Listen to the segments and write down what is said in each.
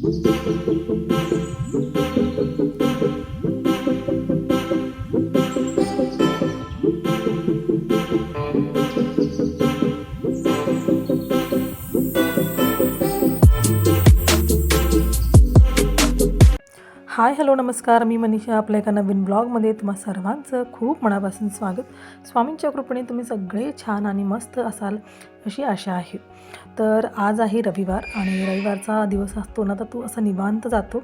Hi hello नमस्कार. मी मनीषा आपल्या एका नवीन ब्लॉगमध्ये तुम्हा सर्वांचं खूप मनापासून स्वागत. स्वामींच्या कृपेने तुम्ही सगळे छान आणि मस्त असाल अशी आशा आहे. तर आज आहे रविवार आणि रविवारचा दिवस असतो ना तर तो असा निवांत जातो.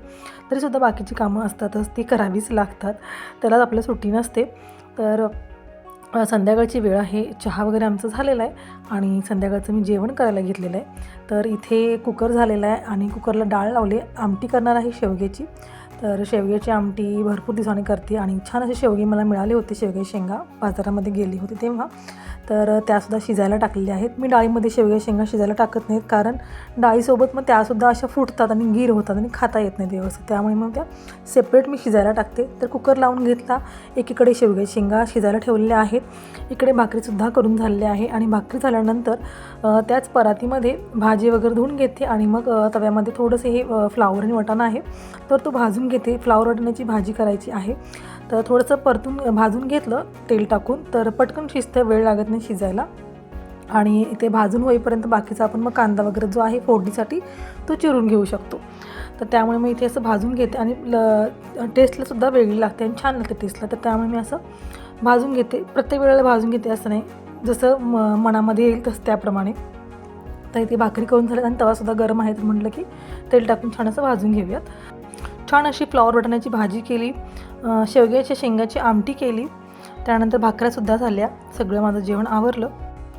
तरीसुद्धा बाकीची कामं असतातच ती करावीच लागतात. त्याला आपल्या सुट्टी नसते. तर संध्याकाळची वेळ आहे चहा वगैरे आमचं झालेला आहे आणि संध्याकाळचं मी जेवण करायला घेतलेलं आहे. तर इथे कुकर झालेला आहे आणि कुकरला डाळ लावली आमटी करणार आहे शेवग्याची. तर शेवग्याची आमटी भरपूर दिवसांनी करते आणि छान असे शेवगे मला मिळाले होते शेवगे शेंगा बाजारामध्ये गेली होती तेव्हा. तर त्यासुद्धा शिजायला टाकलेल्या आहेत. मी डाळीमध्ये शेवग्या शेंगा शिजायला टाकत नाहीत कारण डाळीसोबत मग त्यासुद्धा अशा फुटतात आणि गिर होतात आणि खाता येत नाही व्यवस्थित. त्यामुळे मग त्या सेपरेट मी शिजायला टाकते. तर कुकर लावून घेतला. एकीकडे शेवग्या शेंगा शिजायला ठेवलेल्या आहेत. इकडे भाकरीसुद्धा करून झालेल्या आहे आणि भाकरी झाल्यानंतर त्याच परातीमध्ये भाजी वगैरे धुवून घेते आणि मग तव्यामध्ये थोडंसं हे फ्लावर आणि वटाणा आहे. तर तो भाजून घेते. फ्लावर वटाण्याची भाजी करायची आहे. तर थोडंसं परतून भाजून घेतलं तेल टाकून. तर पटकन शिजतं वेळ लागत नाही शिजायला. आणि ते भाजून होईपर्यंत बाकीचा आपण मग कांदा वगैरे जो आहे फोडणीसाठी तो चिरून घेऊ शकतो. तर त्यामुळे मी इथे असं भाजून घेते आणि ल टेस्टला सुद्धा वेगळी लागते आणि छान लागते टेस्टला तर त्यामुळे मी असं भाजून घेते. प्रत्येक वेळेला भाजून घेते असं नाही. जसं म मनामध्ये येईल तसं त्याप्रमाणे. तर इथे भाकरी करून झाल्यात आणि तवासुद्धा गरम आहे तर म्हटलं की तेल टाकून छान असं भाजून घेऊयात. छान अशी फ्लॉवर बटाण्याची भाजी केली शेवग्याच्या शेंगाची आमटी केली त्यानंतर भाकऱ्यासुद्धा झाल्या सगळं माझं जेवण आवरलं.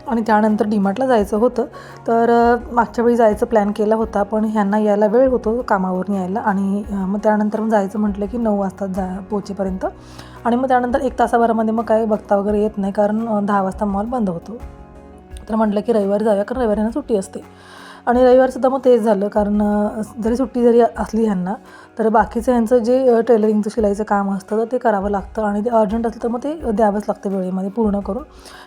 आणि त्यानंतर डीमार्टला जायचं होतं. तर मागच्या वेळी जायचं प्लॅन केला होता पण ह्यांना यायला वेळ होतो कामावरून यायला आणि मग त्यानंतर मग जायचं म्हटलं की नऊ वाजता जा पोचेपर्यंत आणि मग त्यानंतर एक तासाभरामध्ये मग काय बघता वगैरे येत नाही कारण दहा वाजता मॉल बंद होतो. तर म्हटलं की रविवारी जाऊया कारण रविवारी सुट्टी असते. आणि रविवारसुद्धा मग तेच झालं. कारण जरी सुट्टी जरी असली ह्यांना तर बाकीचं ह्यांचं जे टेलरिंगचं शिलाईचं काम असतं तर ते करावं लागतं. आणि ते अर्जंट असलं तर मग ते द्यावंच लागतं वेळेमध्ये पूर्ण करून.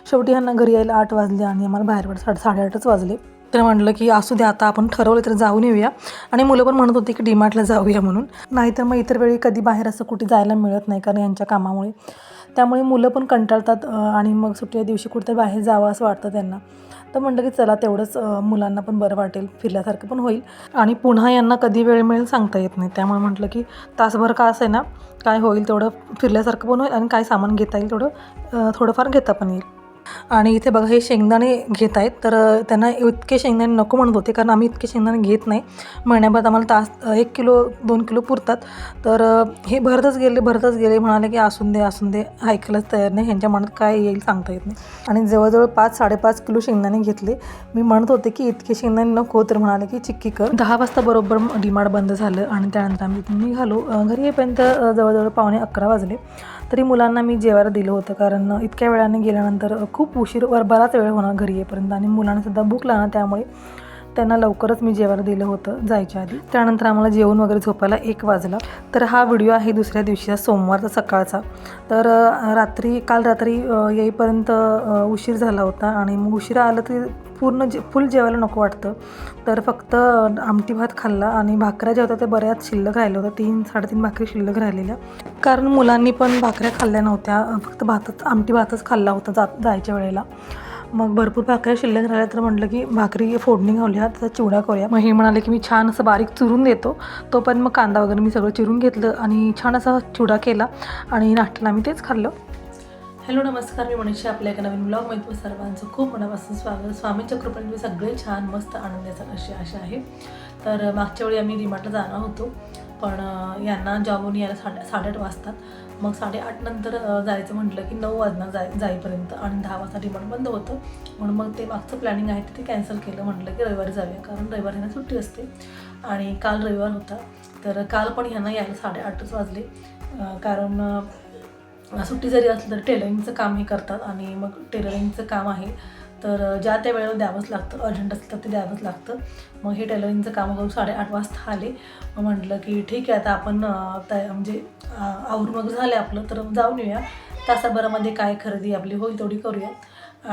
शेवटी ह्यांना घरी यायला आठ वाजले आणि आम्हाला बाहेर पड साडे साडेआठच वाजले. तर म्हटलं की असू द्या आता आपण ठरवलं तर जाऊन येऊया. आणि मुलं पण म्हणत होती की डीमार्टला जाऊया म्हणून. नाहीतर मग इतर वेळी कधी बाहेर असं कुठे जायला मिळत नाही कारण यांच्या कामामुळे. त्यामुळे मुलं पण कंटाळतात आणि मग सुट्टीच्या दिवशी कुठेतरी बाहेर जावं असं वाटतं त्यांना. तर म्हटलं की चला तेवढंच मुलांना पण बरं वाटेल फिरल्यासारखं पण होईल. आणि पुन्हा यांना कधी वेळ मिळेल सांगता येत नाही. त्यामुळे म्हटलं की तासभर का असे ना काय होईल तेवढं फिरल्यासारखं पण होईल आणि काय सामान घेता येईल तेवढं थोडंफार घेता पण येईल. आणि इथे बघा हे शेंगदाणे घेत आहेत. तर त्यांना इतके शेंगदाणे नको म्हणत होते कारण आम्ही इतके शेंगदाणे घेत नाही. महिन्याभरात आम्हाला तास एक किलो दोन किलो पुरतात. तर हे भरतच गेले भरतच गेले. म्हणाले की असून दे असून दे. ऐकायलाच तयार नाही. ह्यांच्या मनात काय येईल सांगता येत नाही. आणि जवळजवळ पाच साडेपाच किलो शेंगदाणे घेतले. मी म्हणत होते की इतके शेंगदाणे नको. तर म्हणाले की चिक्की कर. दहा वाजता बरोबर डिमांड बंद झालं आणि त्यानंतर आम्ही निघालो. घरी येईपर्यंत जवळजवळ पावणे अकरा वाजले. तरी मुलांना मी जेवायला दिलं होतं कारण इतक्या वेळाने गेल्यानंतर खूप उशीर वर बराच वेळ होणार घरी येईपर्यंत. आणि मुलांना सुद्धा भूक लागणार त्यामुळे त्यांना लवकरच मी जेवायला दिलं होतं जायच्या आधी. त्यानंतर आम्हाला जेवण वगैरे झोपायला एक वाजला. तर हा व्हिडिओ आहे दुसऱ्या दिवशीचा सोमवारचा सकाळचा. तर रात्री काल रात्री येईपर्यंत उशीर झाला होता. आणि मग उशिरा आलं तरी पूर्ण जे फुल जेवायला नको वाटतं. तर फक्त आमटी भात खाल्ला आणि भाकऱ्या ज्या होत्या त्या बऱ्याच शिल्लक राहिल्या होत्या. तीन साडेतीन भाकरी शिल्लक राहिलेल्या. कारण मुलांनी पण भाकऱ्या खाल्ल्या नव्हत्या. फक्त भातच आमटी भातच खाल्ला होता जात जायच्या वेळेला. मग भरपूर भाकऱ्या शिल्लक राहिल्या. तर म्हटलं की भाकरी फोडणी घालूया त्याचा चिवडा करूया. मग हे म्हणाले की मी छान असं बारीक चुरून देतो. तोपर्यंत मग कांदा वगैरे मी सगळं चिरून घेतलं आणि छान असा चिवडा केला आणि नाश्त्याला आम्ही तेच खाल्लं. हॅलो नमस्कार. मी मनीषा आपल्या एका नवीन ब्लॉगमध्ये तुम्ही सर्वांचं खूप मनापासून स्वागत. स्वामींच्या कृपेने तुम्ही सगळे छान मस्त आनंदाचा अशी आशा आहे. तर मागच्या वेळी आम्ही रिमाटला जाणार होतो पण यांना जॉबून यायला साडे साडेआठ वाजतात. मग साडेआठ नंतर जायचं म्हटलं की नऊ वाजणार जाय जाईपर्यंत आणि दहा वाजता डिमांड बंद होतं. म्हणून मग ते मागचं प्लॅनिंग आहे ते कॅन्सल केलं म्हटलं की रविवारी जाऊया कारण रविवारी यांना सुट्टी असते. आणि काल रविवार होता. तर काल पण ह्यांना यायला साडेआठच वाजले कारण सुट्टी जरी असली तर टेलरिंगचं काम हे करतात आणि मग टेलरिंगचं काम आहे. तर ज्या त्या वेळेला द्यावंच लागतं अर्जंट असलं तर ते द्यावंच लागतं. मग हे टेलरिंगचं काम करून साडेआठ वाजता आले. मग म्हटलं की ठीक आहे आता आपण तया म्हणजे अ, आवरून झालं आपलं तर जाऊन येऊया. तासाभरामध्ये काय खरेदी आपली होईल तेवढी करूया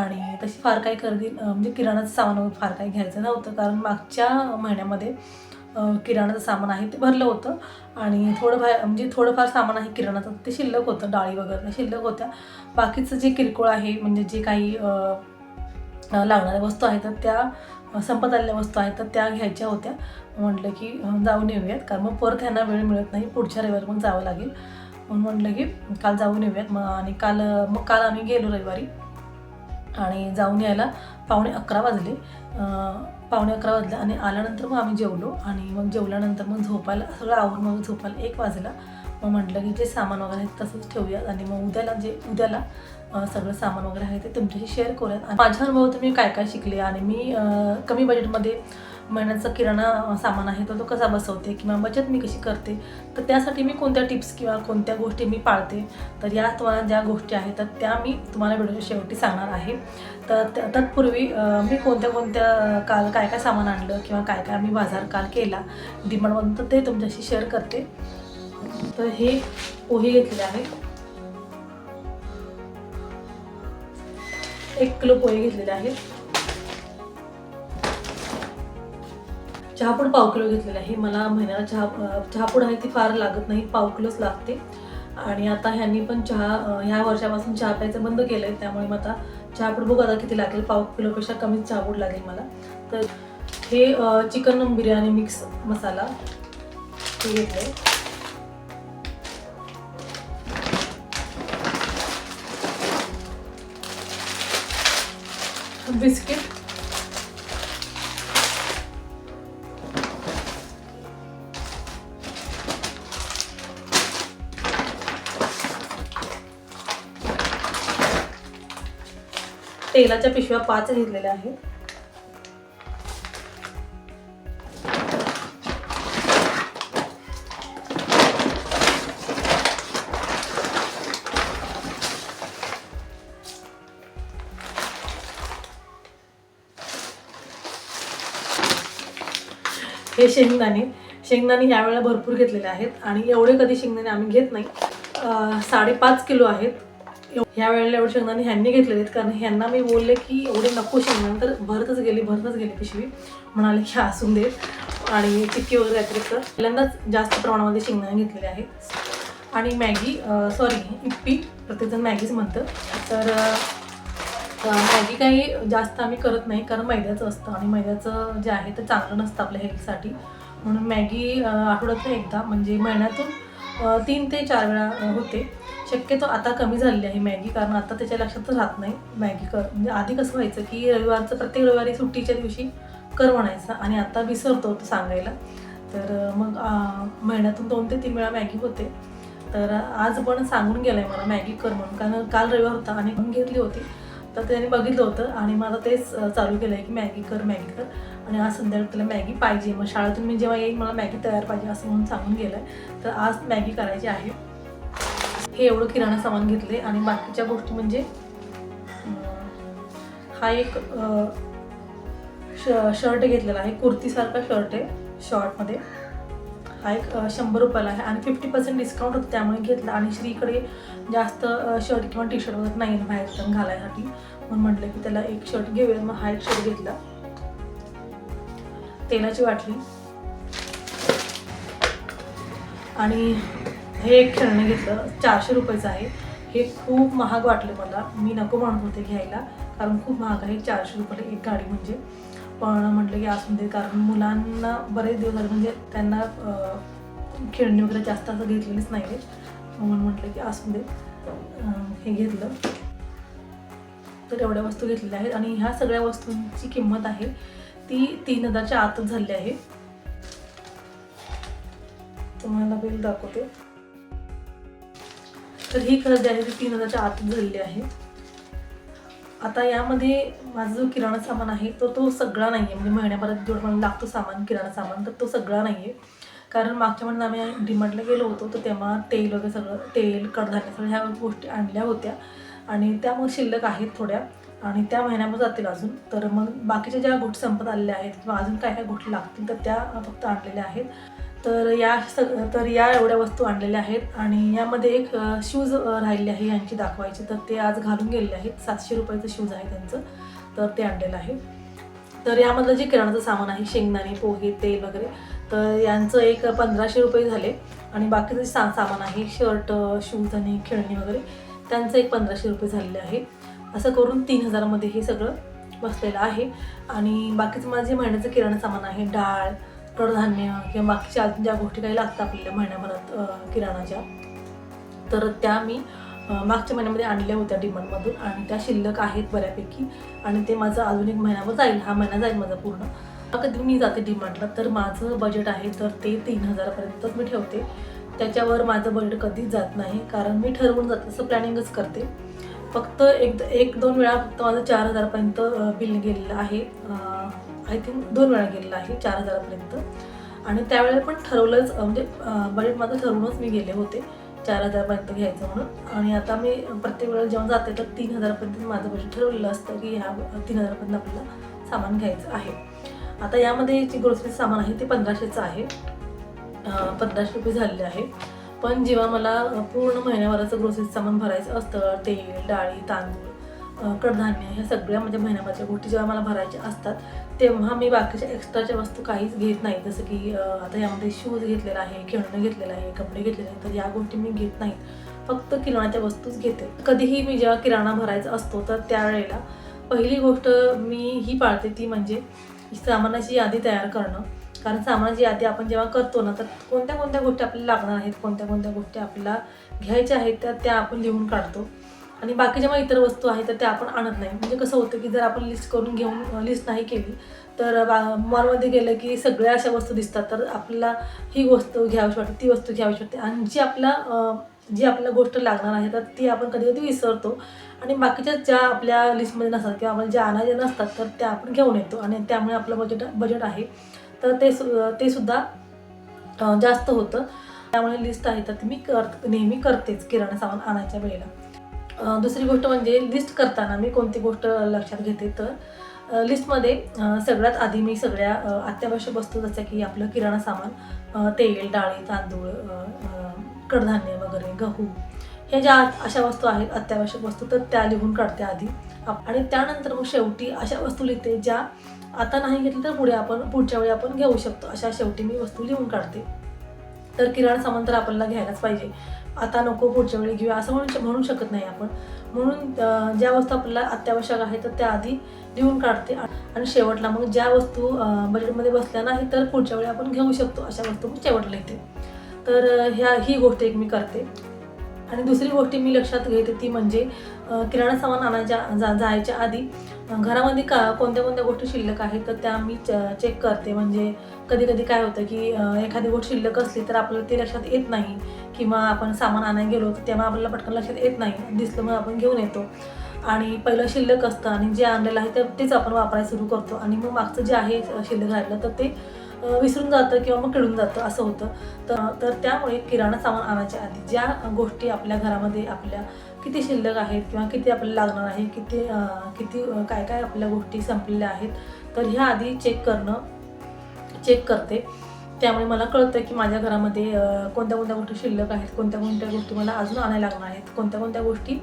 आणि तशी फार काही खरेदी म्हणजे किराणाचं सामान फार काही घ्यायचं नव्हतं. कारण मागच्या महिन्यामध्ये किराणाचं सामान आहे ते भरलं होतं. आणि थोडंफार म्हणजे थोडंफार सामान आहे किराणाचं. ते शिल्लक होतं डाळी वगैरे शिल्लक होत्या. बाकीचं जे किरकोळ आहे म्हणजे जे काही लागणाऱ्या वस्तू आहेत तर त्या संपत आलेल्या वस्तू आहेत तर त्या घ्यायच्या होत्या. म्हटलं की जाऊन येऊयात. कारण मग परत ह्यांना वेळ मिळत नाही पुढच्या रविवारी मग जावं लागेल. म्हणून म्हटलं की काल जाऊन येऊयात. मग आणि काल मग काल आम्ही गेलो रविवारी. आणि जाऊन यायला पावणे अकरा वाजले. पावणे अकरा वाजले आणि आल्यानंतर मग आम्ही जेवलो आणि मग जेवल्यानंतर मग झोपायला सगळं आवरून मग झोपायला एक वाजला. मग म्हटलं की जे सामान वगैरे आहे तसंच ठेवूयात आणि मग उद्याला जे उद्याला सगळं सामान वगैरे आहे ते तुमच्याशी शेअर करूयात. आणि माझ्या अनुभवातून मी काय काय शिकले आणि मी कमी बजेटमध्ये महिन्याचा किराणा सामान आहे तो तो कसा बसवते किंवा बचत मी कशी करते तर त्यासाठी मी कोणत्या टिप्स किंवा कोणत्या गोष्टी मी पाळते तर या तुम्हाला ज्या गोष्टी आहेत तर त्या मी तुम्हाला व्हिडिओच्या शेवटी सांगणार आहे. तर तत्पूर्वी मी कोणत्या कोणत्या काल काय काय सामान आणलं किंवा काय काय मी बाजार काल केला डिमांडमधून तर ते तुमच्याशी शेअर करते. तर हे पोहे घेतलेले आहे. एक किलो पोहे घेतलेले आहेत. चहापूड पाव किलो घेतलेला आहे. मला महिन्याला चहा चहापूड आहे ती फार लागत नाही पाव किलोच लागते. आणि आता ह्यांनी पण चहा ह्या वर्षापासून चहा प्यायचं बंद केलं आहे त्यामुळे मग आता चहापूड बघू आता किती लागेल. पाव किलोपेक्षा कमीच चहापूड लागेल मला. तर हे चिकन बिर्याणी मिक्स मसाला हे घेतलं आहे बिस्किट. तेलाच्या पिशव्या पाच घेतलेल्या आहेत. हे शेंगदाणे शेंगदाणे यावेळेला भरपूर घेतलेले आहेत आणि एवढे कधी शेंगदाणे आम्ही घेत नाही. साडेपाच किलो आहेत. ह्या वेळेला एवढे शेंगदाणे ह्यांनी घेतलेले आहेत कारण ह्यांना मी बोलले की एवढे नको शेंगदाणे तर भरतच गेली भरतच गेली पिशवी. म्हणाले की असून देत आणि चिक्की वगैरे अतिरिक्त. पहिल्यांदाच जास्त प्रमाणामध्ये शेंगदाणे घेतलेले आहेत. आणि मॅगी सॉरी इप्पी प्रत्येकजण मॅगीच म्हणतं. तर मॅगी काही जास्त आम्ही करत नाही कारण मैद्याचं असतं. आणि मैद्याचं जे आहे ते चांगलं नसतं आपल्या हेल्थसाठी म्हणून मॅगी आठवड्यातून एकदा म्हणजे महिन्यातून तीन ते चार वेळा होते. शक्यतो आता कमी झालेली आहे मॅगी कारण आता त्याच्या लक्षातच राहत नाही मॅगी कर म्हणजे आधी कसं व्हायचं की रविवारचं प्रत्येक रविवारी सुट्टीच्या दिवशी कर म्हणायचं आणि आता विसरतो तो सांगायला. तर मग महिन्यातून दोन ते तीन वेळा मॅगी होते. तर आज पण सांगून गेलं आहे मला मॅगी कर म्हणून कारण काल रविवार होता आणि म्हणून घेतली होती. तर त्याने बघितलं होतं आणि मला तेच चालू केलं आहे की मॅगी कर मॅगी कर. आणि आज संध्याकाळी त्याला मॅगी पाहिजे. मग शाळेतून मी जेव्हा येईल मला मॅगी तयार पाहिजे असं म्हणून सांगून गेलं आहे तर आज मॅगी करायची आहे. हे एवढं किराणा सामान घेतले आणि बाकीच्या गोष्टी म्हणजे हा एक श शर्ट घेतलेला आहे. कुर्तीसारखा शर्ट आहे शॉर्टमध्ये. हा एक शंभर रुपयाला आहे आणि फिफ्टी पर्सेंट डिस्काउंट होतं त्यामुळे घेतला. आणि श्रीकडे जास्त शर्ट किंवा टी शर्ट वगैरे नाही बाहेर घालायसाठी. म्हणून म्हटलं की त्याला एक शर्ट घेऊया. मग हा एक शर्ट घेतला. तेलाची वाटली आणि हे एक खेळणं घेतलं चारशे रुपयाचं आहे. हे खूप महाग वाटलं मला. मी नको म्हणत होते घ्यायला कारण खूप महाग आहे. चारशे रुपये एक गाडी म्हणजे. पण म्हटलं की असून दे कारण मुलांना बरेच दिवस झाले म्हणजे त्यांना खेळणी वगैरे जास्त असं घेतलेलीच नाही आहे म्हणून म्हटलं की असून दे. हे घेतलं. तर एवढ्या वस्तू घेतलेल्या आहेत. आणि ह्या सगळ्या वस्तूंची किंमत आहे. ती तीन हजारच्या आतच झाली आहे. तुम्हाला बिल दाखवते. तर ही खरेदी आहे ती तीन हजारच्या आतच झालेली आहे. आता यामध्ये माझा जो किराणा सामान आहे तो तो सगळा नाही आहे म्हणजे महिन्याभरात जेवढं मला लागतो सामान किराणा सामान तर तो सगळा नाही आहे कारण मागच्या महिन्यात आम्ही डिमांडला गेलो होतो तर तेव्हा तेल वगैरे सगळं तेल कडधान्य सगळं ह्या गोष्टी आणल्या होत्या. आणि त्यामुळे शिल्लक आहेत थोड्या. आणि त्या महिन्यामध्ये जातील अजून. तर मग बाकीच्या ज्या गोष्टी संपत आलेल्या आहेत किंवा अजून काय काय गोष्टी लागतील तर त्या फक्त आणलेल्या आहेत. तर या सग तर या एवढ्या वस्तू आणलेल्या आहेत आणि यामध्ये एक शूज राहिलेले आहे यांची दाखवायची. तर ते आज घालून गेलेले आहेत. सातशे रुपयाचं शूज आहे त्यांचं. तर ते आणलेलं आहे. तर यामधलं जे किराणाचं सामान आहे शेंगदाणे पोहे तेल वगैरे तर यांचं एक पंधराशे रुपये झाले. आणि बाकीचं जे सा सामान आहे शर्ट शूज आणि खेळणी वगैरे त्यांचं एक पंधराशे रुपये झालेले आहे. असं करून तीन हजारामध्ये हे सगळं बसलेलं आहे. आणि बाकीचं माझे महिन्याचं किराणा सामान आहे डाळ कडधान्य किंवा बाकीच्या ज्या गोष्टी काही लागतात आपल्याला महिन्याभरात किराणाच्या तर त्या मी मागच्या महिन्यामध्ये आणल्या होत्या डिमांडमधून आणि त्या शिल्लक आहेत बऱ्यापैकी आणि ते माझं अजून एक महिन्यावर जाईल. हा महिना जाईल माझा पूर्ण. कधी मी जाते डिमांडला तर माझं बजेट आहे तर ते तीन हजारापर्यंतच मी ठेवते. त्याच्यावर माझं बजेट कधीच जात नाही कारण मी ठरवून जाते असं प्लॅनिंगच करते. फक्त एक एक दोन वेळा फक्त माझं चार हजारापर्यंत बिल गेलेलं आहे. आय थिंक दोन वेळा गेलेलं आहे चार हजारापर्यंत. आणि त्यावेळेला पण ठरवलंच म्हणजे बजेट माझं ठरवूनच मी गेले होते चार हजारपर्यंत घ्यायचं म्हणून. आणि आता मी प्रत्येक वेळेला जेव्हा जाते तर तीन हजारपर्यंत माझं बजेट ठरवलेलं असतं की ह्या तीन हजारपर्यंत आपल्याला सामान घ्यायचं आहे. आता यामध्ये जे ग्रोसरी सामान आहे ते पंधराशेचं आहे. पंधराशे रुपये झालेले आहे. पण जेव्हा मला पूर्ण महिन्याभराचं ग्रोसरीज सामान भरायचं असतं तेल डाळी तांदूळ कडधान्य ह्या सगळ्या म्हणजे महिन्याभराच्या गोष्टी जेव्हा मला भरायच्या असतात तेव्हा मी बाकीच्या एक्स्ट्राच्या वस्तू काहीच घेत नाही. जसं की आता यामध्ये शूज घेतलेला आहे खेळणं घेतलेलं आहे कपडे घेतलेले आहेत तर या गोष्टी मी घेत नाही. फक्त किराणाच्या वस्तूच घेते. कधीही मी जेव्हा किराणा भरायचा असतो तर त्यावेळेला पहिली गोष्ट मी ही पाळते ती म्हणजे सामानाची यादी तयार करणं. कारण सामानाची यादी आपण जेव्हा करतो ना तर कोणत्या कोणत्या गोष्टी आपल्याला लागणार आहेत कोणत्या कोणत्या गोष्टी आपल्याला घ्यायच्या आहेत त्या त्या आपण लिहून काढतो. आणि बाकीच्या मग इतर वस्तू आहेत तर त्या आपण आणत नाही. म्हणजे कसं होतं की जर आपण लिस्ट करून घेऊन लिस्ट नाही केली तर बा मॉलमध्ये गेलं की सगळ्या अशा वस्तू दिसतात. तर आपल्याला ही वस्तू घ्यावीशी वाटते ती वस्तू घ्यावीशी वाटते. आणि जी आपला जी आपल्याला गोष्ट लागणार आहे तर ती आपण कधी कधी विसरतो. आणि बाकीच्या ज्या आपल्या लिस्टमध्ये नसतात किंवा आपण ज्या आणायच्या नसतात तर त्या आपण घेऊन येतो. आणि त्यामुळे आपलं बजेट बजेट आहे. तर ते सु ते सुद्धा जास्त होतं. त्यामुळे लिस्ट आहे तर ती मी कर नेहमी करतेच किराणा सामान आणायच्या वेळेला. दुसरी गोष्ट म्हणजे लिस्ट करताना मी कोणती गोष्ट लक्षात घेते तर लिस्टमध्ये सगळ्यात आधी मी सगळ्या अत्यावश्यक वस्तू जसं की आपलं किराणा सामान तेल डाळी तांदूळ कडधान्य वगैरे गहू हे ज्या अशा वस्तू आहेत अत्यावश्यक वस्तू तर त्या लिहून काढते आधी. आणि त्यानंतर मग शेवटी अशा वस्तू लिहिते ज्या आता नाही घेतली तर पुढे आपण पुढच्या वेळी आपण घेऊ शकतो. अशा शेवटी मी वस्तू लिहून काढते. तर किराणा सामान तर आपल्याला घ्यायलाच पाहिजे. आता नको पुढच्या वेळी घेऊया असं म्हणू म्हणू शकत नाही आपण. म्हणून ज्या वस्तू आपल्याला अत्यावश्यक आहे तर त्या आधी लिहून काढते. आणि शेवटला मग ज्या वस्तू बजेटमध्ये बसल्या नाही तर पुढच्या वेळी आपण घेऊ शकतो अशा वस्तू मी शेवटला येते तर ह्या ही गोष्ट एक मी करते. आणि दुसरी गोष्ट मी लक्षात घेते ती म्हणजे किराणा सामान आणायच्या जा जायच्या आधी घरामध्ये का कोणत्या कोणत्या गोष्टी शिल्लक आहेत तर त्या मी चेक करते. म्हणजे कधी कधी काय होतं की एखादी गोष्ट शिल्लक असली तर आपल्याला ते लक्षात येत नाही. किंवा आपण सामान आणायला गेलो तर तेव्हा आपल्याला पटकन लक्षात येत नाही. दिसलं मग आपण घेऊन येतो. आणि पहिलं शिल्लक असतं आणि जे आणलेलं आहे तर तेच आपण वापरायला सुरू करतो. आणि मग मागचं जे आहे शिल्लक राहिलं तर ते विसरून जातं किंवा मग किडून जातं असं होतं. तर तर त्यामुळे किराणा सामान आणायच्या आधी ज्या गोष्टी आपल्या घरामध्ये आपल्या किती शिल्लक आहेत किंवा किती आपल्याला लागणार आहे किती किती काय काय आपल्या गोष्टी संपलेल्या आहेत तर ह्या आधी चेक करणं चेक करते. त्यामुळे मला कळतं की माझ्या घरामध्ये कोणत्या कोणत्या गोष्टी शिल्लक आहेत कोणत्या कोणत्या गोष्टी मला अजून आणायला लागणार आहेत कोणत्या कोणत्या गोष्टी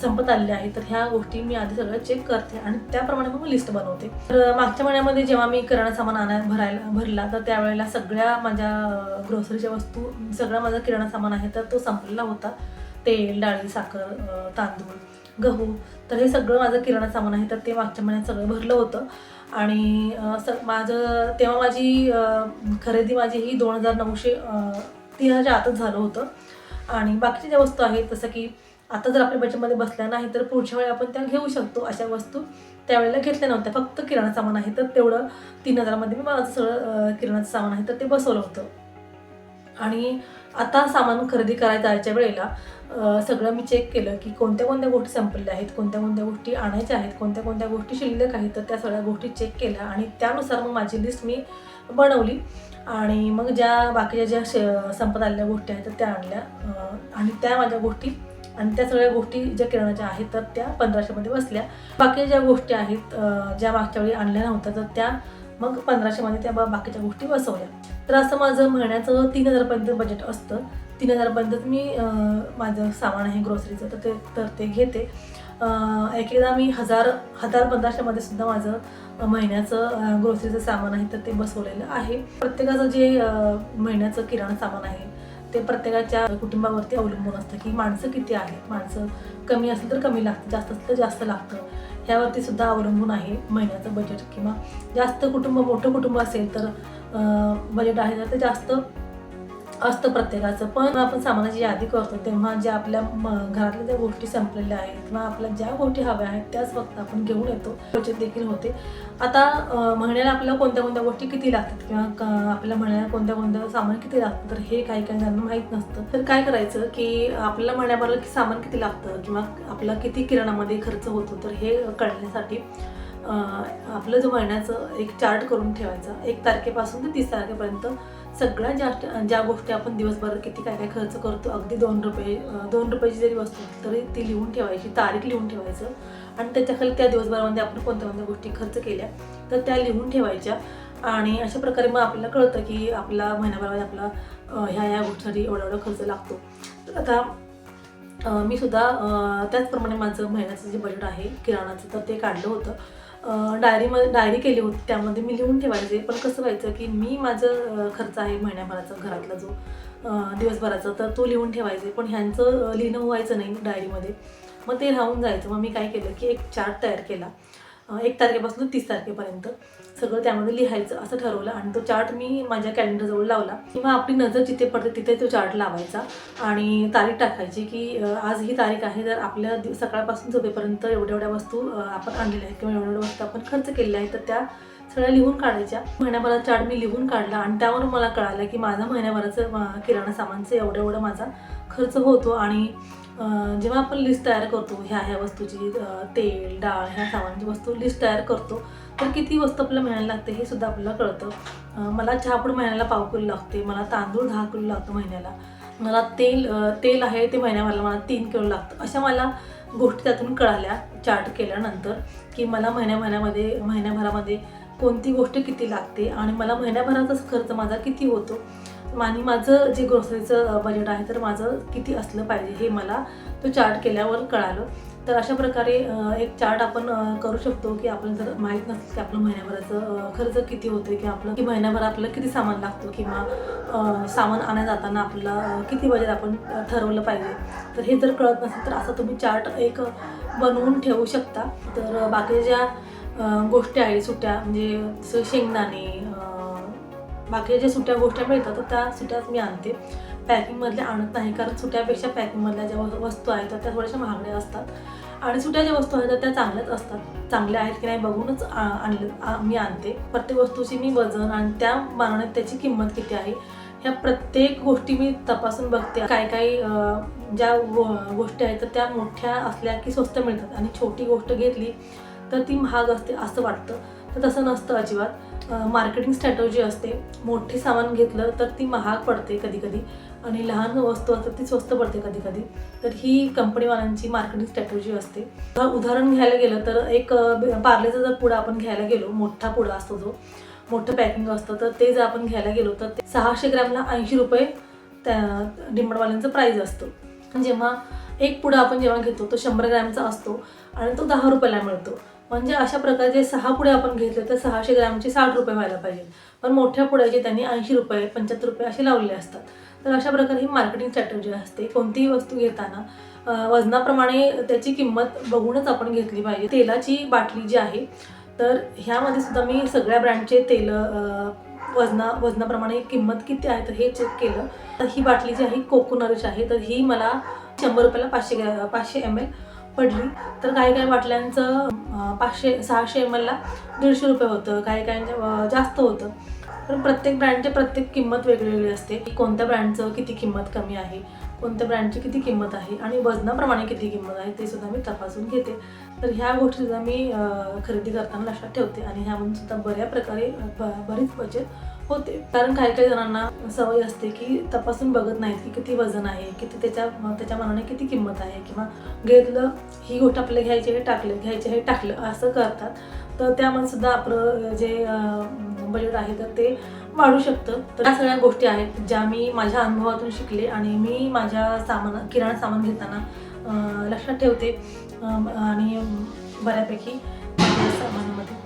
संपत आलेले आहेत तर ह्या गोष्टी मी आधी सगळं चेक करते आणि त्याप्रमाणे मग लिस्ट बनवते. तर मागच्या महिन्यामध्ये जेव्हा मी किराणा सामान आणाय भरायला भरला तर त्यावेळेला सगळ्या माझ्या ग्रोसरीच्या वस्तू सगळा माझा किराणा सामान आहे तर तो संपलेला होता. तेल डाळी साखर तांदूळ गहू तर हे सगळं माझं किराणा सामान आहे तर ते मागच्या महिन्यात सगळं भरलं होतं. आणि स माझं तेव्हा माझी खरेदी माझी ही दोन हजार नऊशे तीन हजार आतच झालं होतं. आणि बाकीच्या ज्या वस्तू आहेत जसं की आता जर आपल्या बजेटमध्ये बसल्या नाही तर पुढच्या वेळी आपण त्या घेऊ शकतो अशा वस्तू. त्यावेळेला घेतल्या नव्हत्या फक्त किराणा सामान आहे तर तेवढं तीन हजारामध्ये मी माझं सगळं किराणाचं सामान आहे तर ते बसवलं होतं. आणि आता सामान खरेदी करायला जायच्या वेळेला सगळं मी चेक केलं की कोणत्या कोणत्या गोष्टी संपलेल्या आहेत कोणत्या कोणत्या गोष्टी आणायच्या आहेत कोणत्या कोणत्या गोष्टी शिल्लक आहेत तर त्या सगळ्या गोष्टी चेक केल्या आणि त्यानुसार मग माझी लिस्ट मी बनवली. आणि मग ज्या बाकीच्या ज्या शे संपत आलेल्या गोष्टी आहेत तर त्या आणल्या आणि त्या माझ्या गोष्टी आणि त्या सगळ्या गोष्टी ज्या किराणाच्या आहेत तर त्या पंधराशेमध्ये बसल्या. बाकी ज्या गोष्टी आहेत ज्या मागच्या वेळी आणल्या नव्हत्या तर त्या मग पंधराशेमध्ये त्या बा- बाकीच्या गोष्टी बसवल्या. तर असं माझं महिन्याचं तीन हजारपर्यंत बजेट असतं. तीन हजारपर्यंत मी माझं सामान आहे ग्रोसरीचं तर ते तर ते घेते. एक एकदा मी हजार हजार पंधराशेमध्ये सुद्धा माझं महिन्याचं ग्रोसरीचं सामान आहे तर ते बसवलेलं आहे. प्रत्येकाचं जे महिन्याचं किराणा सामान आहे ते प्रत्येकाच्या कुटुंबावरती अवलंबून असतं की माणसं किती आहेत? माणसं कमी असेल तर कमी लागतं जास्त असेल तर जास्त लागतं. ह्यावरती सुद्धा अवलंबून आहे महिन्याचं बजेट किंवा जास्त कुटुंब मोठं कुटुंब असेल तर बजेट आहे तर ते जास्त असतं प्रत्येकाचं. पण आपण सामानाची यादी करतो तेव्हा ज्या आपल्या म- घरातल्या ज्या गोष्टी संपलेल्या आहेत किंवा आपल्या ज्या गोष्टी हव्या आहेत त्याच फक्त आपण घेऊन येतो. बचत देखील होते. आता महिन्याला आपल्याला कोणत्या कोणत्या गोष्टी किती लागतात किंवा आपल्या महिन्याला कोणत्या कोणत्या सामान किती लागतं तर हे काही काही जणांना माहीत नसतं. तर काय करायचं की आपल्याला महिन्याभराला की सामान किती लागतं किंवा आपला किती किराणामध्ये खर्च होतो तर हे कळण्यासाठी आपलं जो महिन्याचं एक चार्ट करून ठेवायचा. एक तारखेपासून ते तीस तारखेपर्यंत सगळ्यात जास्त ज्या गोष्टी आपण दिवसभर किती काय काय खर्च करतो अगदी दोन रुपये दोन रुपयाची जरी वस्तू तरी ती लिहून ठेवायची तारीख लिहून ठेवायचं. आणि त्याच्याखाली त्या दिवसभरामध्ये आपण कोणत्या कोणत्या गोष्टी खर्च केल्या तर त्या लिहून ठेवायच्या. आणि अशा प्रकारे मग आपल्याला कळतं की आपला महिन्याभरामध्ये आपला ह्या ह्या गोष्टीसाठी एवढा एवढा खर्च लागतो. तर आता मी सुद्धा त्याचप्रमाणे माझं महिन्याचं जे बजेट आहे किराणाचं तर ते काढलं होतं. डायरीमध्ये डायरी केली होती त्यामध्ये मी लिहून ठेवायचे. पण कसं व्हायचं की मी माझं खर्च आहे महिन्याभराचा घरातला जो दिवसभराचा तर तो लिहून ठेवायचे. पण ह्यांचं लिहिणं व्हायचं नाही डायरीमध्ये मग ते राहून जायचं. मग मी काय केलं की एक चार्ट तयार केला. एक तारखेपासून तीस तारखेपर्यंत सगळं त्यामध्ये लिहायचं असं ठरवलं. आणि तो चार्ट मी माझ्या कॅलेंडरजवळ लावला. किंवा आपली नजर जिथे पडते तिथे तो चार्ट लावायचा. आणि तारीख टाकायची की आज ही तारीख आहे तर आपल्या दिव सकाळपासून झोपेपर्यंत एवढ्या एवढ्या वस्तू आपण आणलेल्या आहेत किंवा एवढ्या एवढ्या वस्तू आपण खर्च केलेल्या आहेत तर त्या सगळ्या लिहून काढायच्या. महिन्याभरात चार्ट मी लिहून काढला आणि त्यावरून मला कळालं की माझा महिन्याभराचं किराणा सामानचं एवढं एवढं माझा खर्च होतो. आणि जेव्हा आपण लिस्ट तयार करतो ह्या ह्या वस्तूची तेल डाळ ह्या सामानाची वस्तू लिस्ट तयार करतो तर किती वस्तू आपल्याला मिळायला लागते हे सुद्धा आपल्याला कळतं. मला चहापूड महिन्याला पाव किलो लागते मला तांदूळ दहा किलो लागतो महिन्याला मला तेल तेल आहे ते महिन्याभराला मला तीन किलो लागतं. अशा मला गोष्टी त्यातून कळाल्या चार्ट केल्यानंतर की मला महिन्या महिन्यामध्ये महिन्याभरामध्ये कोणती गोष्ट किती लागते आणि मला महिन्याभराचाच खर्च माझा किती होतो. आणि माझं जे ग्रोसरीचं बजेट आहे तर माझं किती असलं पाहिजे हे मला तो चार्ट केल्यावर कळालं. तर अशा प्रकारे एक चार्ट आपण करू शकतो की आपण जर माहीत नसेल की आपलं महिन्याभराचं खर्च किती होतं किंवा आपलं की महिन्याभर आपल्याला किती सामान लागतो किंवा सामान आणा जाताना आपल्याला किती बजेट आपण ठरवलं पाहिजे. तर हे जर कळत नसेल तर असं तुम्ही चार्ट एक बनवून ठेवू शकता. तर बाकी ज्या गोष्टी आहेत सुट्या म्हणजे शेंगदाणे बाकीच्या ज्या सुट्या गोष्टी मिळतात तर त्या सुट्याच मी आणते. पॅकिंगमधल्या आणत नाही कारण सुट्यापेक्षा पॅकिंगमधल्या ज्या वस्तू आहेत तर त्या थोड्याशा महागड्या असतात. आणि सुट्या ज्या वस्तू आहेत तर त्या चांगल्याच असतात. चांगल्या आहेत की नाही बघूनच आणलं आणले मी आणते. प्रत्येक वस्तूची मी वजन आणि त्या मानाने त्याची किंमत किती आहे ह्या प्रत्येक गोष्टी मी तपासून बघते. काही काही ज्या गोष्टी आहेत तर त्या मोठ्या असल्या की स्वस्त मिळतात. आणि छोटी गोष्ट घेतली तर ती महाग असते असं वाटतं. तर तसं नसतं अजिबात. मार्केटिंग स्ट्रॅटर्जी असते. मोठे सामान घेतलं तर ती महाग पडते कधी कधी आणि लहान वस्तू असतात ती स्वस्त पडते कधी कधी तर ही कंपनीवाल्यांची मार्केटिंग स्ट्रॅटर्जी असते. उदाहरण घ्यायला गेलं तर एक पार्लेचा जर पुडा आपण घ्यायला गेलो मोठा पुडा असतो जो मोठं पॅकिंग असतं तर ते जर आपण घ्यायला गेलो तर ते सहाशे ग्रॅमला ऐंशी रुपये त्या डिमांडवाल्यांचं प्राईज असतो. जेव्हा एक पुडा आपण जेव्हा घेतो तो शंभर ग्रॅमचा असतो आणि तो दहा रुपयाला मिळतो. म्हणजे अशा प्रकारचे सहा पुढे आपण घेतले तर सहाशे ग्रॅमचे साठ रुपये व्हायला पाहिजे. पण मोठ्या पुड्याचे त्यांनी ऐंशी रुपये पंच्याहत्तर रुपये असे लावलेले असतात. तर अशा प्रकारे ही मार्केटिंग स्ट्रॅटर्जी असते. कोणतीही वस्तू घेताना वजनाप्रमाणे त्याची किंमत बघूनच आपण घेतली पाहिजे. तेलाची बाटली जी आहे तर ह्यामध्ये सुद्धा मी सगळ्या ब्रँडचे तेल वजना वजनाप्रमाणे किंमत किती आहे तर हे चेक केलं. तर ही बाटली जी आहे कोकोनरिश आहे. तर ही मला शंभर रुपयाला पाचशे ग्रॅ पाचशे एम एल पडली तर काही काही बाटल्यांचं पाचशे सहाशे एम एलला दीडशे रुपये होतं काही काही जास्त होतं. पण प्रत्येक ब्रँडची प्रत्येक किंमत वेगवेगळी असते. की कोणत्या ब्रँडचं किती किंमत कमी आहे कोणत्या ब्रँडची किती किंमत आहे आणि वजनाप्रमाणे किती किंमत आहे ते सुद्धा मी तपासून घेते. तर ह्या गोष्टीसुद्धा मी खरेदी करताना लक्षात ठेवते आणि ह्यामधून सुद्धा बऱ्या प्रकारे ब- बरीच बचत होते कारण काही काही जणांना सवय असते की तपासून बघत नाहीत की किती वजन आहे किती त्याच्या त्याच्या मनाने किती किंमत आहे किंवा घेतलं ही गोष्ट आपल्याला घ्यायची हे टाकलं घ्यायचे हे टाकलं असं करतात. तर त्यामध्ये सुद्धा आपलं जे बजेट आहे तर ते वाढू शकतं. तर या सगळ्या गोष्टी आहेत ज्या मी माझ्या अनुभवातून शिकले आणि मी माझ्या सामान किराणा सामान घेताना लक्षात ठेवते. आणि बऱ्यापैकी सामानामध्ये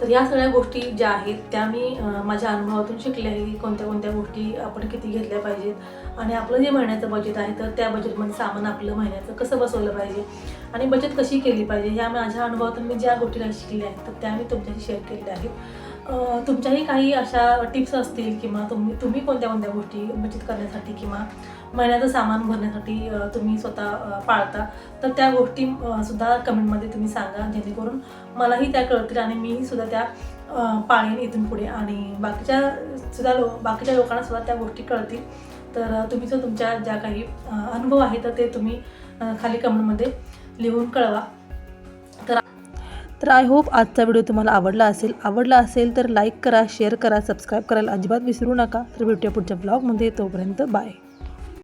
तर या सगळ्या गोष्टी ज्या आहेत त्या मी माझ्या अनुभवातून शिकले आहे की कोणत्या कोणत्या गोष्टी आपण किती घेतल्या पाहिजेत. आणि आपलं जे महिन्याचं बजेट आहे तर त्या बजेटमध्ये सामान आपलं महिन्याचं कसं बसवलं पाहिजे आणि बचत कशी केली पाहिजे ह्या माझ्या अनुभवातून मी ज्या गोष्टीला शिकल्या आहेत तर त्या मी तुमच्याशी शेअर केलेल्या आहेत. तुमच्याही काही अशा टिप्स असतील किंवा तुम्ही तुम्ही कोणत्या कोणत्या गोष्टी बचत करण्यासाठी किंवा महिन्याचं सामान भरण्यासाठी तुम्ही स्वतः पाळता तर त्या गोष्टी सुद्धा कमेंटमध्ये तुम्ही सांगा जेणेकरून मलाही त्या कळतील आणि मीही सुद्धा त्या पाळेन इथून पुढे. आणि बाकीच्या सुद्धा लो बाकीच्या लोकांना सुद्धा त्या गोष्टी कळतील. तर तुम्ही जर तुमच्या ज्या काही अनुभव आहेत तर ते तुम्ही खाली कमेंटमध्ये लिहून कळवा. तर आय होप आजचा व्हिडिओ तुम्हाला आवडला असेल. आवडला असेल तर लाईक करा शेअर करा सबस्क्राईब करायला अजिबात विसरू नका. तर भेटूया पुढच्या ब्लॉगमध्ये तोपर्यंत बाय